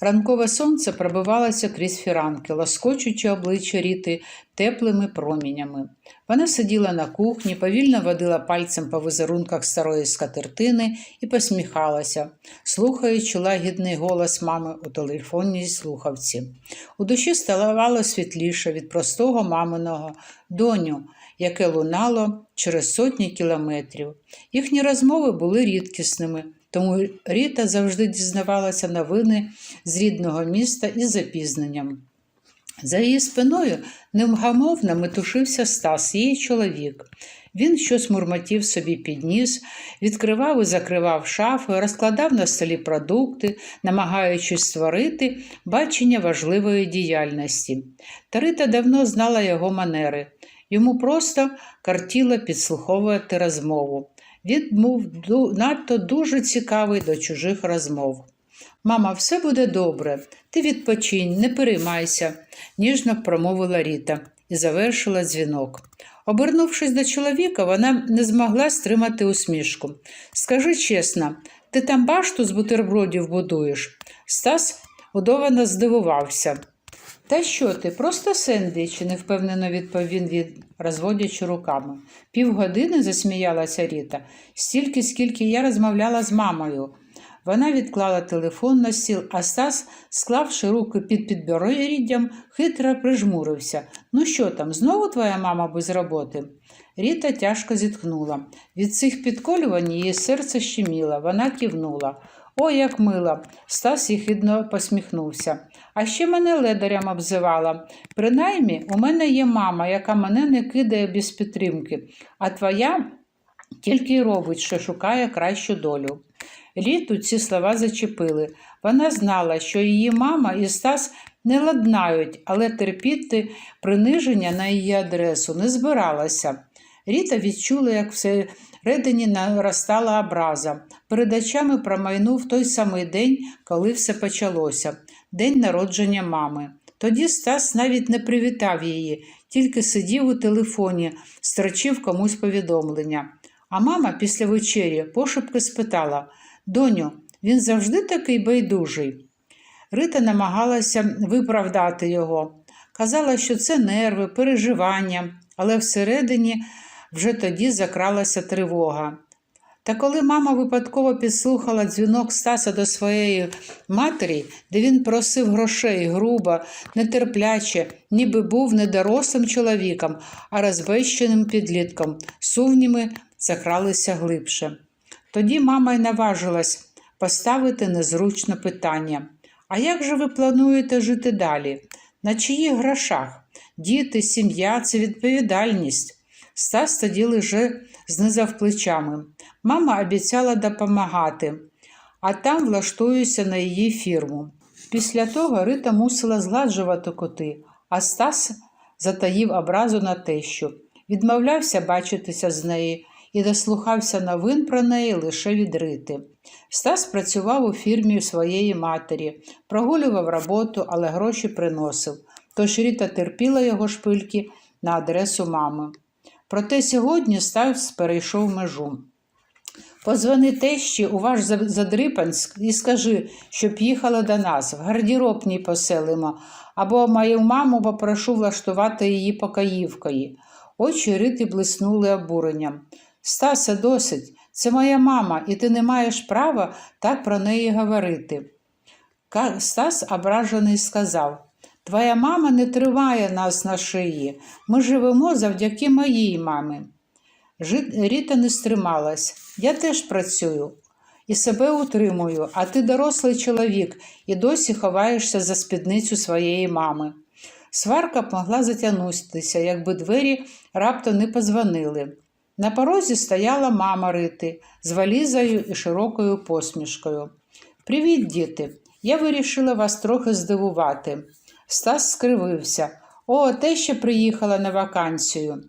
Ранкове сонце пробивалося крізь фіранки, лоскочучи обличчя Ріти теплими промінями. Вона сиділа на кухні, повільно водила пальцем по візерунках старої скатертини і посміхалася, слухаючи лагідний голос мами у телефонній слухавці. У душі ставало світліше від простого маминого доню, яке лунало через сотні кілометрів. Їхні розмови були рідкісними, тому Ріта завжди дізнавалася новини з рідного міста із запізненням. За її спиною невгамовно метушився Стас, її чоловік. Він щось мурмотів собі під ніс, відкривав і закривав шафи, розкладав на столі продукти, намагаючись створити бачення важливої діяльності. Тарита давно знала його манери. Йому просто картіло підслуховувати розмову. Він ду- надто дуже цікавий до чужих розмов. Мама, все буде добре. Ти відпочинь, не переймайся, ніжно промовила Ріта і завершила дзвінок. Обернувшись до чоловіка, вона не змогла стримати усмішку. Скажи чесно, ти там башту з бутербродів будуєш? Стас удовано здивувався. Та що ти, просто сендвіч, невпевнено відповів він, розводячи руками. Півгодини засміялася Ріта, стільки, скільки я розмовляла з мамою. Вона відклала телефон на стіл, а Стас, склавши руки під підборіддям, хитро прижмурився. Ну що там, знову твоя мама без роботи? Ріта тяжко зітхнула. Від цих підколювань її серце щеміло. Вона кивнула. О, як мило! Стас їхидно посміхнувся. А ще мене ледарям обзивала. Принаймні, у мене є мама, яка мене не кидає без підтримки, а твоя тільки й робить, що шукає кращу долю. Літу ці слова зачепили. Вона знала, що її мама і Стас не ладнають, але терпіти приниження на її адресу не збиралася. Ріта відчула, як всередині наростала образа. Перед очами промайнув той самий день, коли все почалося день народження мами. Тоді Стас навіть не привітав її, тільки сидів у телефоні, строчив комусь повідомлення. А мама після вечері пошепки спитала Доню, він завжди такий байдужий. Рита намагалася виправдати його. Казала, що це нерви, переживання, але всередині вже тоді закралася тривога. Та коли мама випадково підслухала дзвінок Стаса до своєї матері, де він просив грошей грубо, нетерпляче, ніби був не дорослим чоловіком, а розбещеним підлітком, сумніми закралися глибше. Тоді мама й наважилась поставити незручне питання. А як же ви плануєте жити далі? На чиїх грошах? Діти, сім'я це відповідальність. Стас тоді лише знизав плечами. Мама обіцяла допомагати, а там влаштуюся на її фірму. Після того Рита мусила згладжувати коти, а Стас затаїв образу на тещу. Відмовлявся бачитися з нею і дослухався новин про неї лише від Рити. Стас працював у фірмі своєї матері, прогулював роботу, але гроші приносив. Тож Ріта терпіла його шпильки на адресу мами. Проте сьогодні Стас перейшов межу. Позвони тещі у ваш Задрипанськ і скажи, щоб їхала до нас, в гардеробній поселимо, або мою маму попрошу влаштувати її покоївкою. Очі Рити блиснули обуренням. Стасе, досить, це моя мама, і ти не маєш права так про неї говорити. Стас ображений сказав: Твоя мама не тримає нас на шиї. Ми живемо завдяки моїй мамі. Ріта не стрималась. Я теж працюю і себе утримую, а ти дорослий чоловік і досі ховаєшся за спідницю своєї мами. Сварка б могла затягнутися, якби двері раптом не позвонили. На порозі стояла мама Рити з валізою і широкою посмішкою. Привіт, діти! Я вирішила вас трохи здивувати. Стас скривився. О, те ще приїхала на вакансію.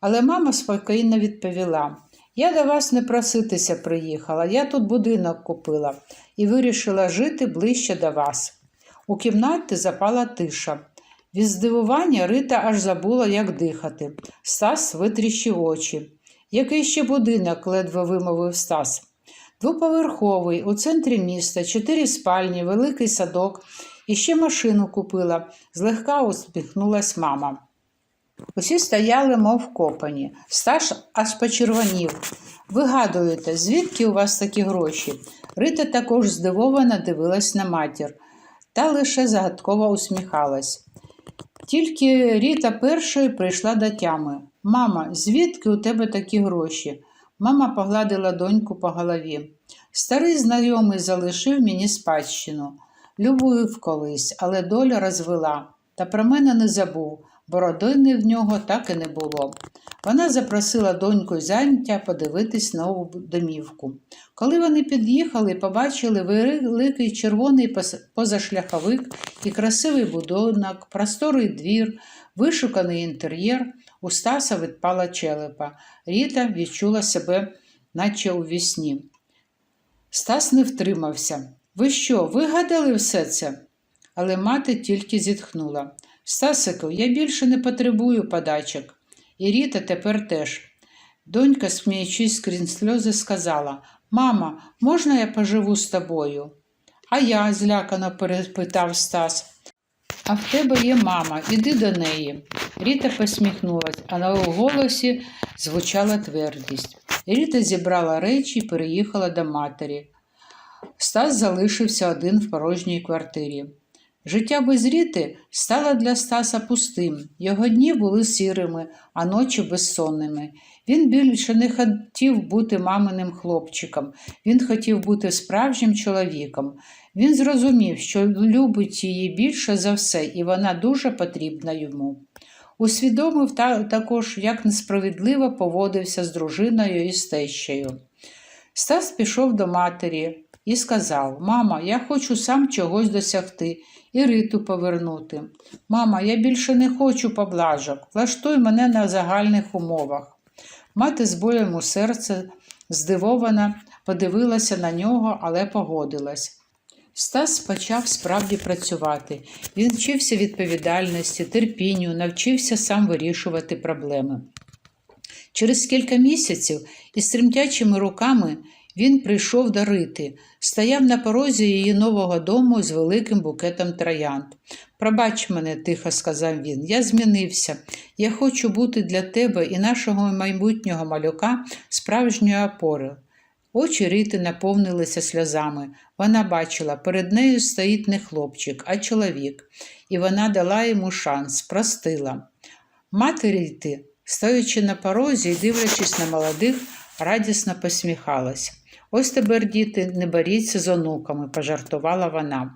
Але мама спокійно відповіла: Я до вас не проситися приїхала, я тут будинок купила і вирішила жити ближче до вас. У кімнаті запала тиша. Від здивування Рита аж забула, як дихати. Стас витріщив очі. Який ще будинок? ледве вимовив Стас. Двоповерховий, у центрі міста, чотири спальні, великий садок. І ще машину купила, злегка усміхнулась мама. Усі стояли, мов копані. Стаж аж почервонів. Вигадуєте, звідки у вас такі гроші? Рита також здивовано дивилась на матір, та лише загадково усміхалась. Тільки Ріта першою прийшла до тями. Мама, звідки у тебе такі гроші? Мама погладила доньку по голові. Старий знайомий залишив мені спадщину. Любив колись, але доля розвела. Та про мене не забув, бо родини в нього так і не було. Вона запросила доньку зайняття подивитись нову домівку. Коли вони під'їхали, побачили великий червоний позашляховик і красивий будинок, просторий двір, вишуканий інтер'єр. У Стаса відпала челепа. Ріта відчула себе, наче у вісні. Стас не втримався. Ви що, вигадали все це? Але мати тільки зітхнула. Стасику, я більше не потребую подачок. І Ріта тепер теж. Донька, сміючись крізь сльози, сказала Мама, можна я поживу з тобою? А я, злякано перепитав Стас. А в тебе є мама, іди до неї. Ріта посміхнулась, а на її голосі звучала твердість. Ріта зібрала речі і переїхала до матері. Стас залишився один в порожній квартирі. Життя без Ріти стало для Стаса пустим. Його дні були сірими, а ночі безсонними. Він більше не хотів бути маминим хлопчиком, він хотів бути справжнім чоловіком. Він зрозумів, що любить її більше за все, і вона дуже потрібна йому. Усвідомив та- також, як несправедливо поводився з дружиною і з тещею. Стас пішов до матері і сказав: Мама, я хочу сам чогось досягти і Риту повернути. Мама, я більше не хочу поблажок, влаштуй мене на загальних умовах. Мати з болем у серце здивована, подивилася на нього, але погодилась. Стас почав справді працювати. Він вчився відповідальності, терпінню, навчився сам вирішувати проблеми. Через кілька місяців із тремтячими руками він прийшов до Рити, стояв на порозі її нового дому з великим букетом троянд. Пробач мене, тихо сказав він, я змінився. Я хочу бути для тебе і нашого майбутнього малюка справжньою опорою. Очі Рити наповнилися сльозами. Вона бачила, перед нею стоїть не хлопчик, а чоловік, і вона дала йому шанс, простила. Мати Рити, стоячи на порозі і дивлячись на молодих, радісно посміхалась. Ось тепер, діти, не боріться з онуками, пожартувала вона.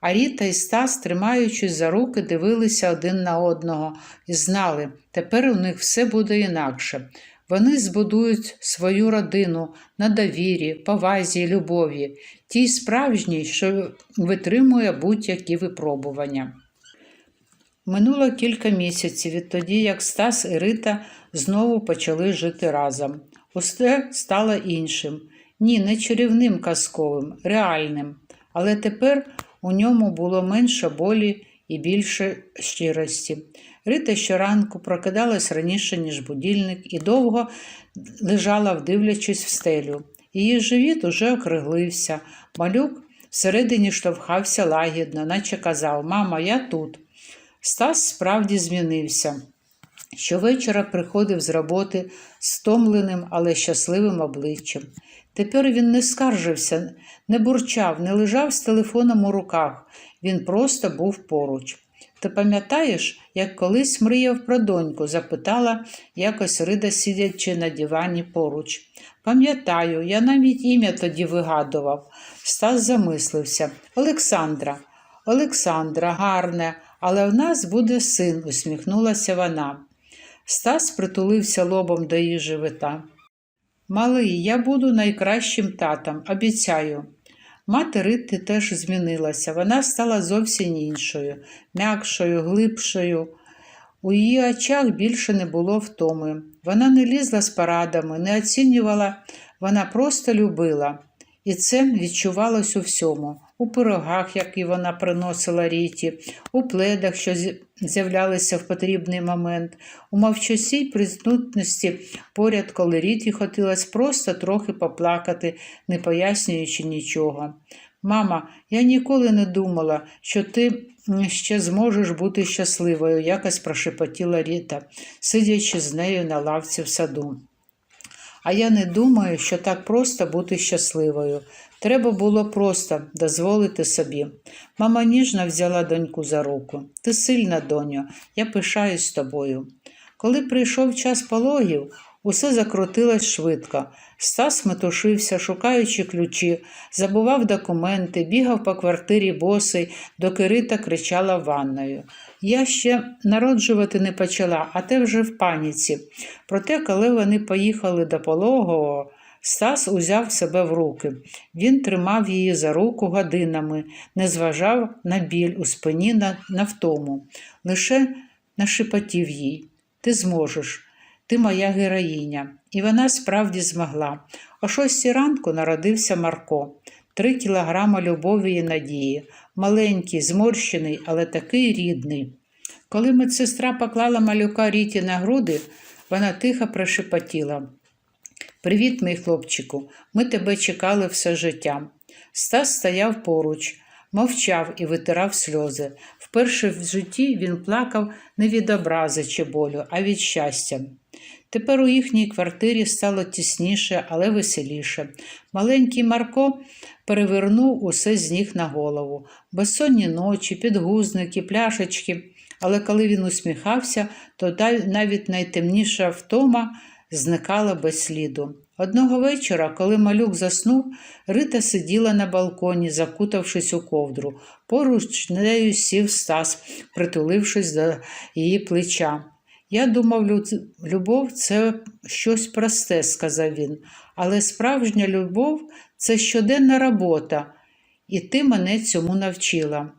А Ріта і Стас, тримаючись за руки, дивилися один на одного і знали, тепер у них все буде інакше. Вони збудують свою родину на довірі, повазі і любові, тій справжній, що витримує будь-які випробування. Минуло кілька місяців відтоді, як Стас і Рита знову почали жити разом. Усе стало іншим. Ні, не чарівним казковим, реальним. Але тепер у ньому було менше болі і більше щирості. Рита щоранку прокидалась раніше, ніж будильник, і довго лежала, вдивлячись в стелю. Її живіт уже округлився. Малюк всередині штовхався лагідно, наче казав Мама, я тут. Стас справді змінився. Щовечора приходив з роботи стомленим, але щасливим обличчям. Тепер він не скаржився, не бурчав, не лежав з телефоном у руках. Він просто був поруч. Ти пам'ятаєш, як колись мріяв про доньку? запитала якось Рида, сидячи на дивані поруч. Пам'ятаю, я навіть ім'я тоді вигадував. Стас замислився. Олександра. Олександра, гарне, але в нас буде син, усміхнулася вона. Стас притулився лобом до її живота. Малий, я буду найкращим татом, обіцяю. Мати Рити теж змінилася. Вона стала зовсім іншою, м'якшою, глибшою. У її очах більше не було втоми. Вона не лізла з парадами, не оцінювала, вона просто любила. І це відчувалось у всьому у пирогах, які вона приносила Ріті, у пледах, що з'являлися в потрібний момент, у мовчасій присутності поряд, коли Ріті хотілося просто трохи поплакати, не пояснюючи нічого. Мама, я ніколи не думала, що ти ще зможеш бути щасливою, якось прошепотіла Ріта, сидячи з нею на лавці в саду. А я не думаю, що так просто бути щасливою. Треба було просто дозволити собі. Мама ніжно взяла доньку за руку. Ти сильна, доню, я пишаюсь тобою. Коли прийшов час пологів, усе закрутилось швидко. Стас метушився, шукаючи ключі, забував документи, бігав по квартирі босий, доки Рита кричала ванною. Я ще народжувати не почала, а те вже в паніці. Проте, коли вони поїхали до пологового, Стас узяв себе в руки. Він тримав її за руку годинами, не зважав на біль у спині на, на втому. Лише нашепотів їй Ти зможеш, ти моя героїня. І вона справді змогла. О шостій ранку народився Марко. Три кілограма любові і надії. Маленький, зморщений, але такий рідний. Коли медсестра поклала малюка Ріті на груди, вона тихо прошепотіла. Привіт, мій хлопчику, ми тебе чекали все життя. Стас стояв поруч, мовчав і витирав сльози. Вперше в житті він плакав не від образи чи болю, а від щастя. Тепер у їхній квартирі стало тісніше, але веселіше. Маленький Марко перевернув усе з ніг на голову. Безсонні ночі, підгузники, пляшечки. Але коли він усміхався, то навіть найтемніша втома зникала без сліду. Одного вечора, коли малюк заснув, Рита сиділа на балконі, закутавшись у ковдру. Поруч нею сів Стас, притулившись до її плеча. Я думав, любов це щось просте, сказав він, але справжня любов це щоденна робота, і ти мене цьому навчила.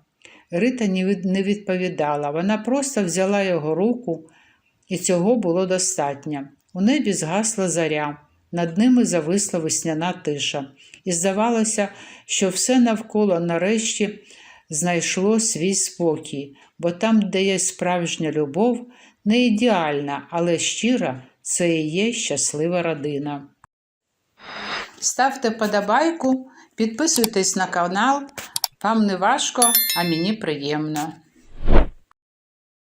Рита не відповідала, вона просто взяла його руку, і цього було достатньо. У небі згасла заря, над ними зависла весняна тиша, і здавалося, що все навколо нарешті знайшло свій спокій, бо там, де є справжня любов, не ідеальна, але щира, це і є щаслива родина. Ставте подобайку, підписуйтесь на канал. Вам не важко, а мені приємно.